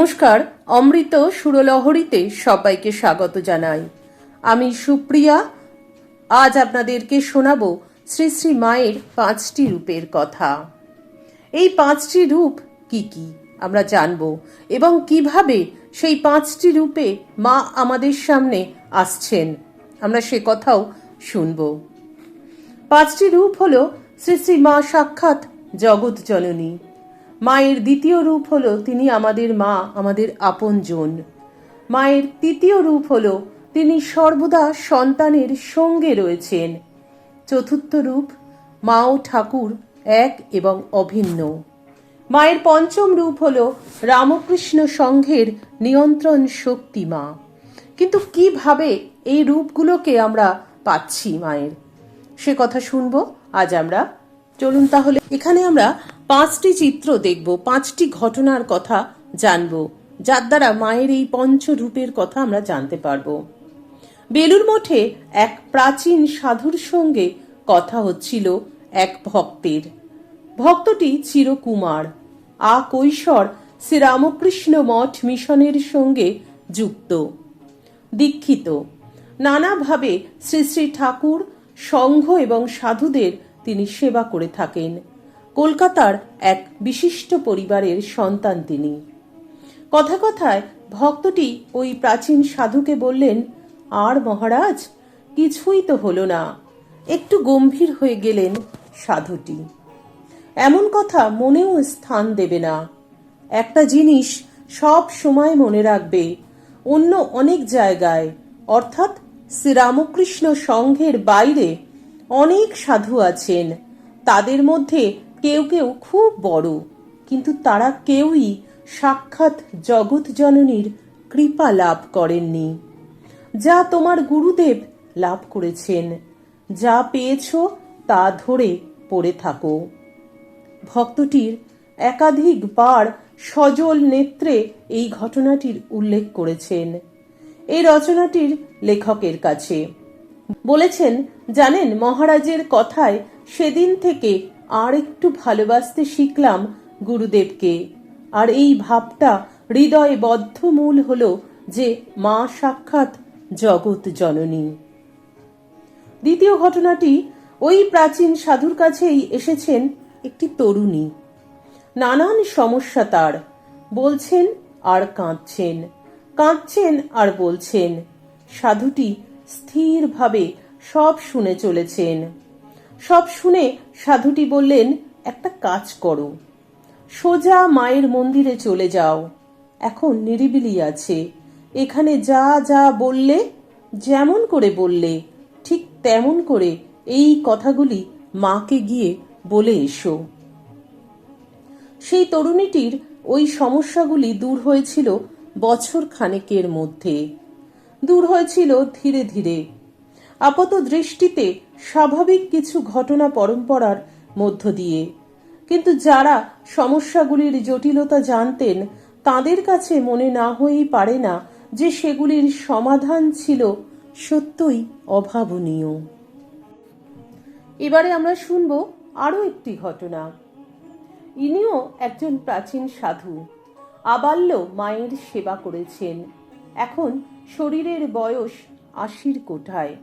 নমস্কার, অমৃত সুরলহরীতে সবাইকে স্বাগত জানাই। আমি সুপ্রিয়া, আজ আপনাদেরকে শোনাবো শ্রী শ্রী মায়ের পাঁচটি রূপের কথা। এই পাঁচটি রূপ কি কি? আমরা জানব এবং কীভাবে সেই পাঁচটি রূপে মা আমাদের সামনে আসছেন আমরা সে কথাও শুনব। পাঁচটি রূপ হল শ্রী শ্রী মা সাক্ষাৎ জগৎ জননী। মায়ের দ্বিতীয় রূপ হল তিনি আমাদের মা, আমাদের আপন আপনজন। মায়ের তৃতীয় রূপ হল তিনি সর্বদা সন্তানের সঙ্গে রয়েছেন। চতুর্থ রূপ মা ও ঠাকুর এক এবং অভিন্ন। মায়ের পঞ্চম রূপ হল রামকৃষ্ণ সংঘের নিয়ন্ত্রণ শক্তি মা। কিন্তু কীভাবে এই রূপগুলোকে আমরা পাচ্ছি মায়ের? সে কথা শুনব, আজ আমরা। চলুন তাহলে এখানে আমরা পাঁচটি চিত্র দেখব, পাঁচটি ঘটনার কথা জানব, যার দ্বারা মায়ের এই পঞ্চরূপের কথা আমরা জানতে পারব। বেলুর মঠে এক প্রাচীন সাধুর সঙ্গে কথা হচ্ছিল এক ভক্তের। ভক্তটি চিরকুমার, আ কৈশোর শ্রীরামকৃষ্ণ মঠ মিশনের সঙ্গে যুক্ত, দীক্ষিত। নানাভাবে শ্রী শ্রী ঠাকুর, সংঘ এবং সাধুদের তিনি সেবা করে থাকেন। কলকাতার এক বিশিষ্ট পরিবারের সন্তান তিনি। কথা কথায় ভক্তটি ওই প্রাচীন সাধুকে বললেন, আর মহারাজ, কিছুই তো হলো না। একটু গম্ভীর হয়ে গেলেন সাধুটি। এমন কথা মনেও স্থান দেবে না। একটা জিনিস সব সময় মনে রাখবে, অন্য অনেক জায়গায়, অর্থাৎ শ্রীরামকৃষ্ণ সংঘের বাইরে অনেক সাধু আছেন। তাদের মধ্যে কেউ কেউ খুব বড়, কিন্তু তারা কেউই সাক্ষাৎ জগৎ জননীর কৃপা লাভ করেননি। যা তোমার গুরুদেব লাভ করেছেন, যা পেয়েছ তা ধরে পড়ে থাকো। ভক্তটির একাধিকবার সজল নেত্রে এই ঘটনাটির উল্লেখ করেছেন। এই রচনাটির লেখকের কাছে। বলেছেন, জানেন, মহারাজের কথায় সেদিন থেকে আর একটু ভালোবাসতে শিখলাম গুরুদেবকে। আর এই ভাবটা হৃদয়ে বদ্ধমূল হল যে মা সাক্ষাৎ জগৎ জননী। দ্বিতীয় ঘটনাটি, ওই প্রাচীন সাধুর কাছেই এসেছেন একটি তরুণী। নানান সমস্যা তার। বলছেন আর কাঁদছেন। কাঁদছেন আর বলছেন। সাধুটি স্থিরভাবে সব শুনে চলেছেন। সব শুনে সাধুটি বললেন, একটা কাজ করো। সোজা মায়ের মন্দিরে চলে যাও। এখন নিরিবিলি আছে। এখানে যা যা বললে, যেমন করে বললে, ঠিক তেমন করে এই কথাগুলি মাকে গিয়ে বলে এসো। সেই তরুণীটির ওই সমস্যাগুলি দূর হয়েছিল বছর খানেকের মধ্যে। দূর হয়েছিল ধীরে ধীরে। আপাত দৃষ্টিতে স্বাভাবিক কিছু ঘটনা পরম্পরার মধ্য দিয়ে। কিন্তু যারা সমস্যাগুলির জটিলতা জানতেন, তাদের কাছে মনে না হয়েই পারে না যে সেগুলির সমাধান ছিল সত্যই অভাবনীয়। এবারে আমরা শুনব আরও একটি ঘটনা। ইনিও একজন প্রাচীন সাধু। আবাল্য মায়ের সেবা করেছেন। এখন শরীরের বয়স আশির কোঠায়।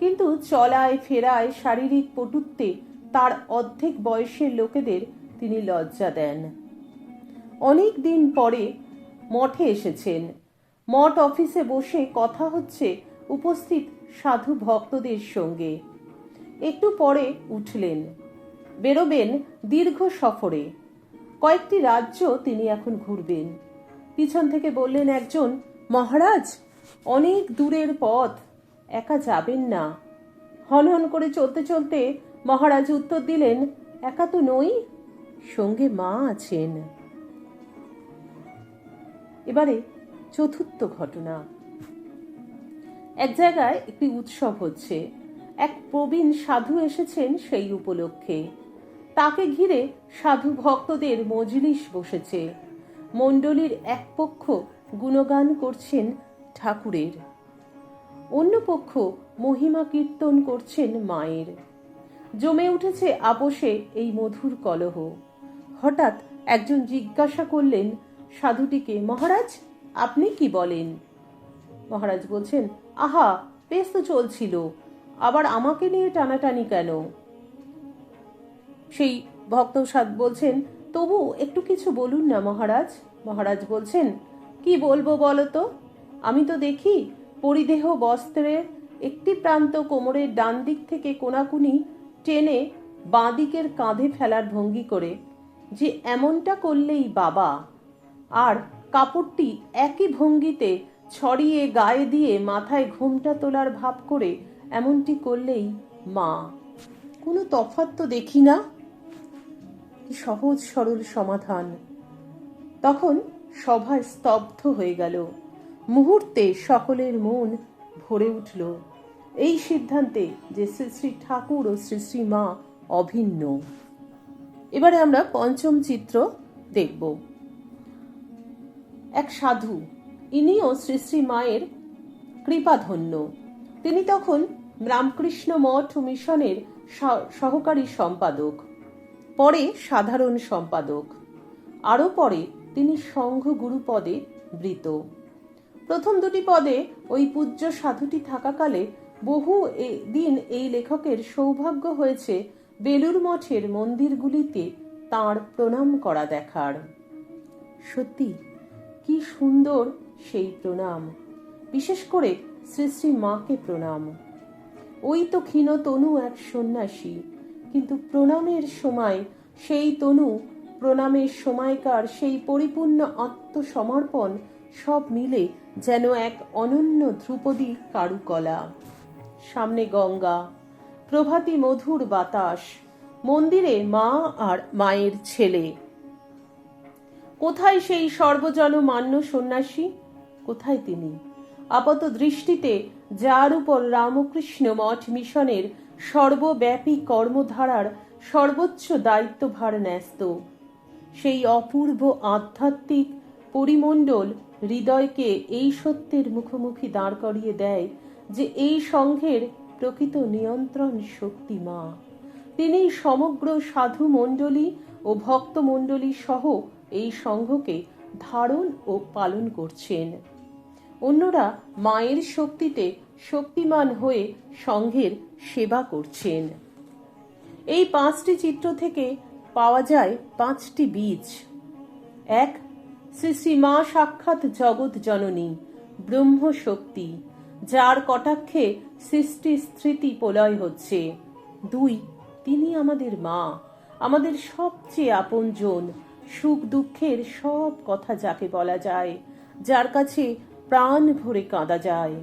কিন্তু চলায়, ফেরায় শারীরিক পটুত্বে তার অর্ধেক বয়সের লোকেদের তিনি লজ্জা দেন। অনেক দিন পরে মঠে এসেছেন। মঠ অফিসে বসে কথা হচ্ছে উপস্থিত সাধু ভক্তদের সঙ্গে। একটু পরে উঠলেন। বেরোবেন দীর্ঘ সফরে। কয়েকটি রাজ্য তিনি এখন ঘুরবেন। পিছন থেকে বললেন, একজন মহারাজ, অনেক দূরের পথ। একা যাবেন না। হন হন করে চলতে চলতে মহারাজ উত্তর দিলেন, একা তো নই, সঙ্গে মা আছেন। এবারে চতুর্থ ঘটনা। এক জায়গায় একটি উৎসব হচ্ছে। এক প্রবীণ সাধু এসেছেন সেই উপলক্ষে। তাকে ঘিরে সাধু ভক্তদের মজলিস বসেছে। মণ্ডলীর এক পক্ষ গুণগান করছেন ঠাকুরের। অন্য পক্ষ মহিমা কীর্তন করছেন মায়ের। জমে উঠেছে আপোষে এই মধুর কলহ। হঠাৎ একজন জিজ্ঞাসা করলেন, সাধুটিকে, মহারাজ, আপনি কি বলেন? মহারাজ বলছেন, আহা, বেশ তো চলছিল, আবার আমাকে নিয়ে টানাটানি কেন? সেই ভক্ত সাদ বলছেন, তবু একটু কিছু বলুন না মহারাজ। মহারাজ বলছেন, কি বলব বলো তো? আমি তো দেখি পরিদেহ বস্ত্রের একটি প্রান্ত কোমরের ডান দিক থেকে কোনাকুনি টেনে বাঁ দিকের কাঁধে ফেলার ভঙ্গি করে, যে এমনটা করলেই বাবা। আর কাপড়টি একই ভঙ্গিতে ছড়িয়ে গায়ে দিয়ে মাথায় ঘোমটা তোলার ভাব করে এমনটি করলেই মা। কোনো তফাৎ তো দেখি না? সহজ সরল সমাধান। তখন সভা স্তব্ধ হয়ে গেল। মুহূর্তে সকলের মন ভরে উঠল। এই সিদ্ধান্তে যে শ্রী শ্রী ঠাকুর ও শ্রী শ্রী মা অভিন্ন। এবারে আমরা পঞ্চম চিত্র দেখব। এক সাধু, ইনিও শ্রী শ্রী মায়ের কৃপাধন্য। তিনি তখন রামকৃষ্ণ মঠ মিশনের সহকারী সম্পাদক, পরে সাধারণ সম্পাদক। আরও পরে তিনি সংঘ গুরু পদে বৃত। প্রথম দুটি পদে ওই পূজ্য সাধুটি থাকাকালে বহু দিন এই লেখকের সৌভাগ্য হয়েছে বেলুর মঠের মন্দিরগুলিতে তার প্রণাম করা দেখার। সত্যি, কি সুন্দর সেই প্রণাম। বিশেষ করে শ্রী শ্রী মাকে প্রণাম। ওই তো ক্ষীণ তনু এক সন্ন্যাসী, কিন্তু প্রণামের সময় সেই তনু, প্রণামের সময়কার সেই পরিপূর্ণ আত্মসমর্পণ সব মিলে যেন এক অনন্য ধ্রুপদী কারুকলা। সামনে গঙ্গা, প্রভাতী মধুর বাতাস, মন্দিরে মা আর মায়ের ছেলে। কোথায় সেই সর্বজন মান্য সন্ন্যাসী? কোথায় তিনি? আপাত দৃষ্টিতে যার উপর রামকৃষ্ণ মঠ মিশনের সর্বব্যাপী কর্মধারার সর্বোচ্চ দায়িত্বভার ন্যস্ত। সেই অপূর্ব আধ্যাত্মিক পরিমণ্ডল হৃদয়কে এই সত্যের মুখোমুখি দাঁড় করিয়ে দেয় যে এই সংঘের প্রকৃত নিয়ন্ত্রণ শক্তি মা। তিনি সমগ্র সাধু মণ্ডলী ও ভক্ত মণ্ডলী সহ এই সংঘকে ধারণ ও পালন করছেন। অন্যরা মায়ের শক্তিতে শক্তিমান হয়ে সংঘের সেবা করছেন। এই পাঁচটি চিত্র থেকে পাওয়া যায় পাঁচটি বীজ। এক শ্রী শ্রী মা সাক্ষাৎ জগৎ জননী, ব্রহ্ম শক্তি, যার কটাক্ষে সৃষ্টি স্থিতি প্রলয় হচ্ছে। দুই, তিনি আমাদের মা, আমাদের সবচেয়ে আপনজন, সুখ দুঃখের সব কথা যাকে বলা যায়, যার কাছে প্রাণ ভরে কাঁদা যায়।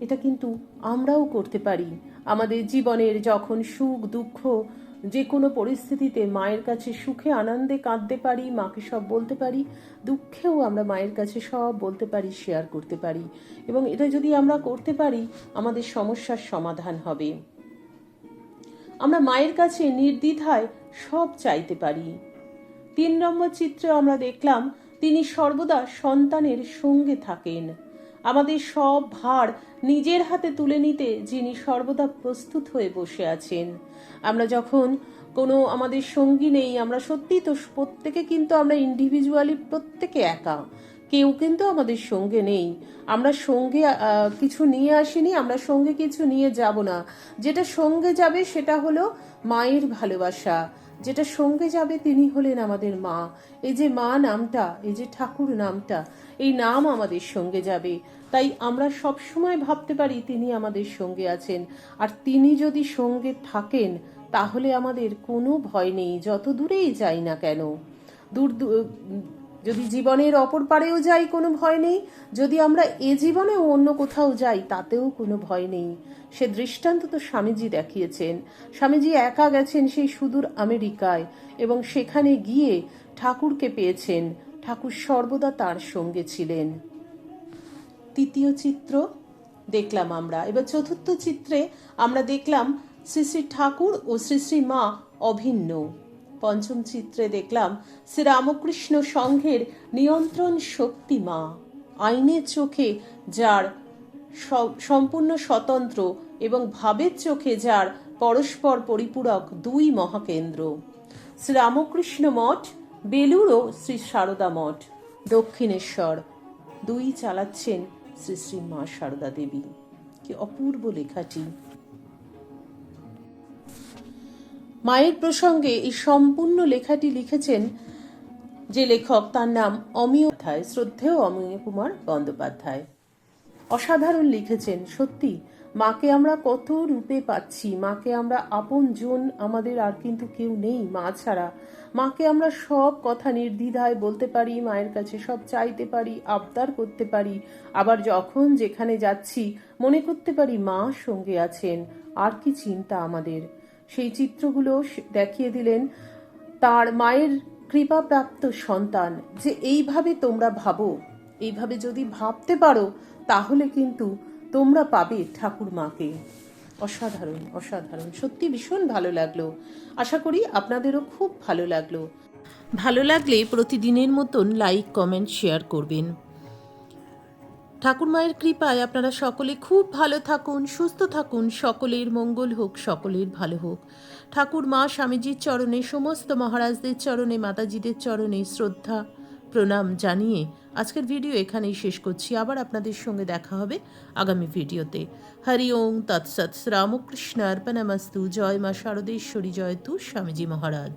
এটা কিন্তু আমরাও করতে পারি। আমাদের জীবনের যখন সুখ দুঃখ যে কোনো পরিস্থিতিতে মায়ের কাছে সুখে, আনন্দে কাঁদতে পারি, মাকে সব বলতে পারি, দুঃখেও আমরা মায়ের কাছে সব বলতে পারি শেয়ার করতে পারি। এবং এটা যদি আমরা করতে পারি, আমাদের সমস্যার সমাধান হবে। আমরা মায়ের কাছে নির্দ্বিধায় সব চাইতে পারি। তিন নম্বর চিত্রে আমরা দেখলাম, তিনি সর্বদা সন্তানের সঙ্গে থাকেন। আমাদের সব ভার নিজের হাতে তুলে নিতে যিনি সর্বদা প্রস্তুত হয়ে বসে আছেন। আমরা যখন কোনো আমাদের সঙ্গী নেই, আমরা সত্যি তো প্রত্যেকে কিন্তু আমরা ইন্ডিভিজুয়ালি প্রত্যেকে একা। কেউ কিন্তু আমাদের সঙ্গে নেই। আমরা সঙ্গে কিছু নিয়ে আসিনি, আমরা সঙ্গে কিছু নিয়ে যাব না। যেটা সঙ্গে যাবে সেটা হলো মায়ের ভালোবাসা। যেটা সঙ্গে যাবে তিনি হলেন আমাদের মা। এই যে মা নামটা, এই যে ঠাকুর নামটা, এই নাম আমাদের সঙ্গে যাবে। তাই আমরা সব সময় ভাবতে পারি তিনি আমাদের সঙ্গে আছেন। আর তিনি যদি সঙ্গে থাকেন, তাহলে আমাদের কোনো ভয় নেই যত দূরেই যাই না কেন। দূর যদি জীবনের অপর পারেও যাই, কোনো ভয় নেই। যদি আমরা এ জীবনেও অন্য কোথাও যাই, তাতেও কোনো ভয় নেই। সে দৃষ্টান্ত তো স্বামীজি দেখিয়েছেন। স্বামীজি একা গেছেন সেই সুদূর আমেরিকায় এবং সেখানে গিয়ে ঠাকুরকে পেয়েছেন। ঠাকুর সর্বদা তার সঙ্গে ছিলেন। তৃতীয় চিত্র দেখলাম আমরা। এবার চতুর্থ চিত্রে আমরা দেখলাম শ্রী শ্রী ঠাকুর ও শ্রী শ্রী মা অভিন্ন। পঞ্চম চিত্রে দেখলাম শ্রী রামকৃষ্ণ সংঘের নিয়ন্ত্রণ শক্তি মা। আইনের চোখে যার সম্পূর্ণ স্বতন্ত্র এবং ভাবের চোখে যার পরস্পর পরিপূরক দুই মহাকেন্দ্র। শ্রী রামকৃষ্ণ মঠ, বেলুর ও শ্রী সারদা মঠ। দক্ষিণেশ্বর, দুই চালাচ্ছেন শ্রী শ্রী মা সারদা দেবী। কি অপূর্ব লেখাটি। মায়ের প্রসঙ্গে এই সম্পূর্ণ লেখাটি লিখেছেন যে লেখক, তার নাম অমিয় অধ্যায় শ্রদ্ধেয় অমিয় কুমার বন্দ্যোপাধ্যায়। অসাধারণ লিখেছেন, সত্যি। মাকে আমরা কত রূপে পাচ্ছি, মাকে আমরা আপন জন আমাদের আর কিন্তু কেউ নেই মা ছাড়া। মাকে আমরা সব কথা নির্দ্বিধায় বলতে পারি, মায়ের কাছে সব চাইতে পারি, আবদার করতে পারি। আবার যখন যেখানে যাচ্ছি, মনে করতে পারি মা সঙ্গে আছেন, আর কি চিন্তা আমাদের। সেই চিত্রগুলো দেখিয়ে দিলেন তার মায়ের কৃপাপ্রাপ্ত সন্তান যে এইভাবে তোমরা ভাবো, এইভাবে যদি ভাবতে পারো, তাহলে কিন্তু তোমরা পাবে ঠাকুর মাকে। অসাধারণ অসাধারণ। সত্যি ভীষণ ভালো লাগল। আশা করি আপনাদেরও খুব ভালো লাগল। ভালো লাগলে প্রতিদিনের মতন লাইক কমেন্ট শেয়ার করবেন। ঠাকুর মায়ের কৃপায় আপনারা সকলে খুব ভালো থাকুন, সুস্থ থাকুন, সকলের মঙ্গল হোক, সকলের ভালো হোক। ঠাকুর মা স্বামীজির চরণে, সমস্ত মহারাজদের চরণে, মাতাজিদের চরণে শ্রদ্ধা, প্রণাম জানিয়ে আজকের ভিডিও এখানেই শেষ করছি। আবার আপনাদের সঙ্গে দেখা হবে আগামী ভিডিওতে। হরি ওং তৎসৎ রামকৃষ্ণ অর্পণমস্তু, জয় মা শারদেশ্বরী, জয় তু স্বামীজি মহারাজ।